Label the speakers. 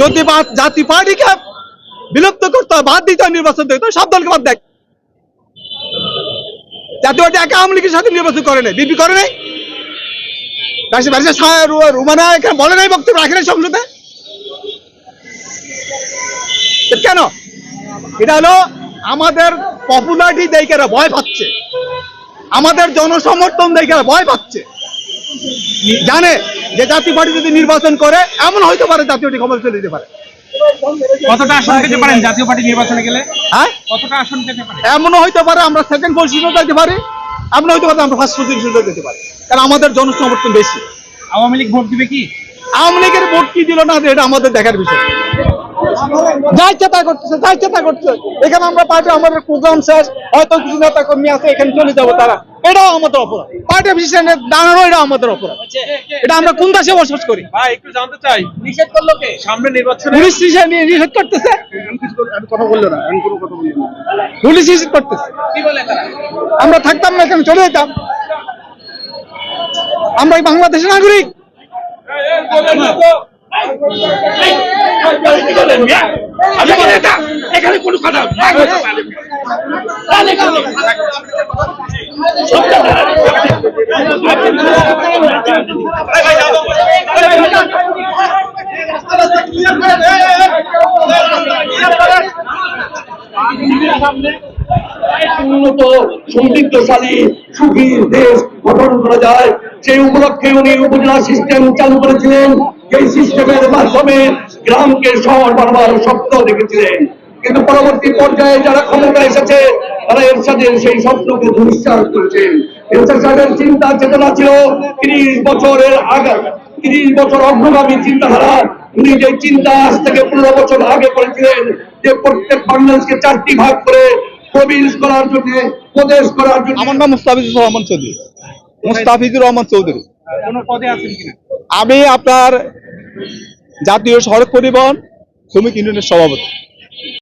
Speaker 1: যদি জাতি পার্টিকে বিলুপ্ত করতে হয়, বাদ দিতে হয় নির্বাচন থেকে সব দলকে বাদ দেয়। জাতীয় পার্টি একা আওয়ামী লীগের সাথে নির্বাচন করে নাই বিপি করে নাই। রুমানা এখানে বলে নাই বক্তব্য, রাখে নাই সংসদে। কেন? এটা হলো আমাদের পপুলারিটি দেখে ভয় পাচ্ছে। আমাদের জনসমর্থন দেখে ভয় পাচ্ছে। জানে? যে জাতীয় পার্টি যদি নির্বাচন করে এমন হইতে পারে জাতীয় পার্টি ক্ষমতা চলে যেতে পারে।
Speaker 2: কতটা আসন পেতে পারেন জাতীয় পার্টি নির্বাচনে গেলে?
Speaker 1: হ্যাঁ?
Speaker 2: কতটা আসন পেতে পারেন?
Speaker 1: এমনও হইতে পারে আমরা সেকেন্ড পজিশনও যেতে পারি এমন হইতে পারে আমরা ফার্স্ট পজিশনও যেতে পারি। কারণ আমাদের জনসমর্থন বেশি।
Speaker 2: আওয়ামী লীগ ভোট দিবে কি?
Speaker 1: আওয়ামী লীগের ভোট কি দিল না এটা আমাদের দেখার বিষয়। যা ইচ্ছা তা করতেছে যা ইচ্ছা তা করতেছে। এখানে আমরা পার্টি আমাদের প্রোগ্রাম শেষ হয়তো কিছু নেতা কর্মী আছে এখানে চলে যাব তারা। এটাও আমাদের অপরাধ। পার্টি অফিসে দাঁড়ানো এটা আমাদের অপরাধ। এটা আমরা কোন দেশে বসবাস করি?
Speaker 2: ভাই একটু জানতে চাই।
Speaker 1: নিষেধ করল কে?
Speaker 2: সামনে নির্বাচনে
Speaker 1: পুলিশ নিষেধ নিষেধ করতেছে।
Speaker 3: কথা বলল না আমি কোনো কথা বলি না।
Speaker 1: পুলিশ নিষেধ করতেছে।
Speaker 2: কি বলে তারা?
Speaker 1: আমরা থাকতাম না এখানে চলে যেতাম। আমরা এই বাংলাদেশের নাগরিক।
Speaker 2: এখানে কোনো কথা
Speaker 4: উন্নত সমৃদ্ধশালী সুখী দেশ গঠন করা যায়। সেই উপলক্ষে উনি উপজেলা সিস্টেম চালু করেছিলেন। এই সিস্টেমের মাধ্যমে গ্রামকে শহর বানাবার স্বপ্ন দেখেছিলেন। কিন্তু পরবর্তী পর্যায়ে যারা ক্ষমতা এসেছে তারা এরশাদের সেই স্বপ্নকে ধূলিসাৎ করেছেন। এরশাদ সাহেবের চিন্তা চেতনা ছিল তিরিশ বছরের আগে তিরিশ বছর অগ্রগামী চিন্তাধারা উনি যে চিন্তা আজ থেকে পনেরো বছর আগে করেছিলেন যে প্রত্যেক বাংলাদেশকে চারটি ভাগ করে প্রবেশ করার জন্য প্রদেশ করার জন্য।
Speaker 1: আমার নাম মুস্তাফিজুর রহমান চৌধুরী। মুস্তাফিজুর রহমান চৌধুরী।
Speaker 2: কোনো পদে আছেন কিনা?
Speaker 1: আমি আপনার জাতীয় সড়ক পরিবহন শ্রমিক ইউনিয়নের সভাপতি।